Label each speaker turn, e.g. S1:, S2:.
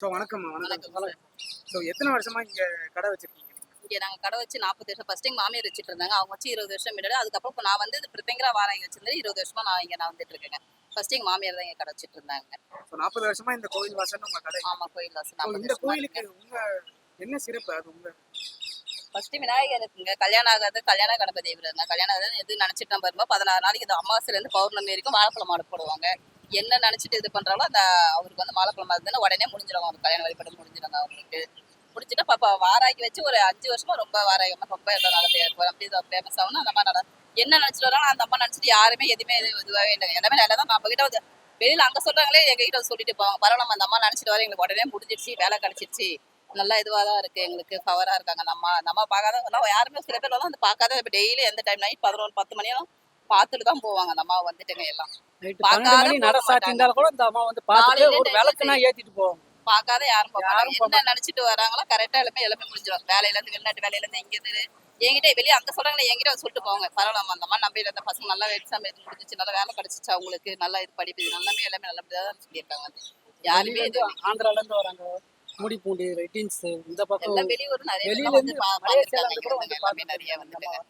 S1: So வணக்கம்மா வணக்கம்.
S2: வணக்கம்
S1: ஸோ எத்தனை வருஷமா இங்க கடை வச்சிருக்கீங்க?
S2: இங்கே நாங்கள் கடை வச்சு நாற்பது வருஷம். ஃபர்ஸ்ட் எங்கள் மாமியார் வச்சுட்டு இருந்தாங்க. அவங்க வச்சு இருபது வருஷம் முன்னாடி. அதுக்கப்புறம் இப்போ நான் வந்து பிரத்யங்கரா வாராங்க வச்சிருந்தது இருபது வருஷமா நான் இங்கே நான் வந்துட்டு இருக்கேங்க ஃபர்ஸ்ட் எங்கள் மாமியார் தான் இங்கே கடை வச்சுட்டு இருந்தாங்க.
S1: ஸோ நாற்பது வருஷமா இந்த கோயில் வாசல் உங்க கடை.
S2: ஆமாம் கோயில் வாசல்
S1: இந்த கோயிலுக்கு உங்க என்ன சிறப்பு அது உங்க?
S2: ஃபர்ஸ்ட் விநாயகர் இருக்குங்க கல்யாணம் ஆகாது கல்யாண கணபதி இருங்க கல்யாணம் ஆகாது எது நினைச்சிட்டு நம்ம பதினாறு நாளைக்கு இது அமாவாசையிலேருந்து பௌர்ணமி வரைக்கும் வாழைப்பழம் மாடு போடுவாங்க. என்ன நினைச்சிட்டு இது பண்றாங்களோ அந்த அவருக்கு வந்து வாழைப்பழம் மாடுதுன்னா உடனே முடிஞ்சிடும். அவங்க கல்யாண வழிபாடு முடிஞ்சிடும். அவங்களுக்கு முடிச்சுட்டு பாப்பா வாராக்கி வச்சு ஒரு அஞ்சு வருஷமா ரொம்ப வாராகி ரொம்ப எல்லாம் இருக்கும் அப்படி ஃபேமஸ் ஆகணும் அந்த மாதிரி நல்லா என்ன நினைச்சிட்டு அந்த அம்மா நினைச்சிட்டு யாருமே எதுவுமே இதுவாகவே இல்லை. எல்லாமே நல்லா தான் நம்ம கிட்ட வந்து வெளியில அங்க சொல்றாங்களே எங்க கிட்ட வந்து சொல்லிட்டு போவாங்க. பரவாயில்ல அந்த அம்மா நினைச்சிட்டு வர எங்களுக்கு உடனே முடிஞ்சிடுச்சு வேலை கிடைச்சிருச்சு. நல்லா இதுவாக தான் இருக்கு. எங்களுக்கு பவராக இருக்காங்க நம்ம நம்ம பார்க்காத யாருமே சில பேர் வந்து பார்க்காத இப்போ டெய்லி எந்த டைம் நைட் பதினொன்று பத்து மணியெல்லாம் பார்த்துட்டு தான் போவாங்க. அந்த அம்மா வந்துட்டுங்க எல்லாம்.
S3: நைட்டு
S2: பார்க்காத
S3: பன்னெண்டு மணி
S2: போக
S3: நட சாத்தி இருந்தாலும் கூட இந்த அம்மா வந்து பார்த்துட்டு
S2: காலையில
S3: ஒரு விளக்குனா ஏத்திட்டு போவாங்க.
S2: பார்க்காத யாரும் மாட்டாங்க. என்ன நினைச்சிட்டு வராங்களோ கரெக்டா எல்லாமே எல்லாமே முடிஞ்சிடும் வேலையில இருந்து வெளிநாட்டு வேலையில இருந்து எங்க இருந்து என்கிட்ட வெளியே அங்க சொல்றாங்களே என்கிட்ட வந்து சொல்லிட்டு போவாங்க. பரவாயில்ல அந்த மாதிரி நம்பி அந்த பசங்க நல்லா எக்ஸாம் எழுதி முடிஞ்சிச்சு நல்லா வேலை கிடைச்சிச்சு அவங்களுக்கு நல்லா இது படிப்பு எல்லாமே எல்லாமே நல்லபடியா தான் சொல்லியிருக்காங்க. வந்து யாருமே இது
S3: ஆந்திரால இருந்து வராங்க. முடிப்பூண்டி ரெட்டின்ஸ் இந்த பக்கம்
S2: வெளியூர் நிறைய
S3: வெளியில
S2: வந்து
S3: இருந்து வந்து
S2: நிறைய வந்துட்டுங்க.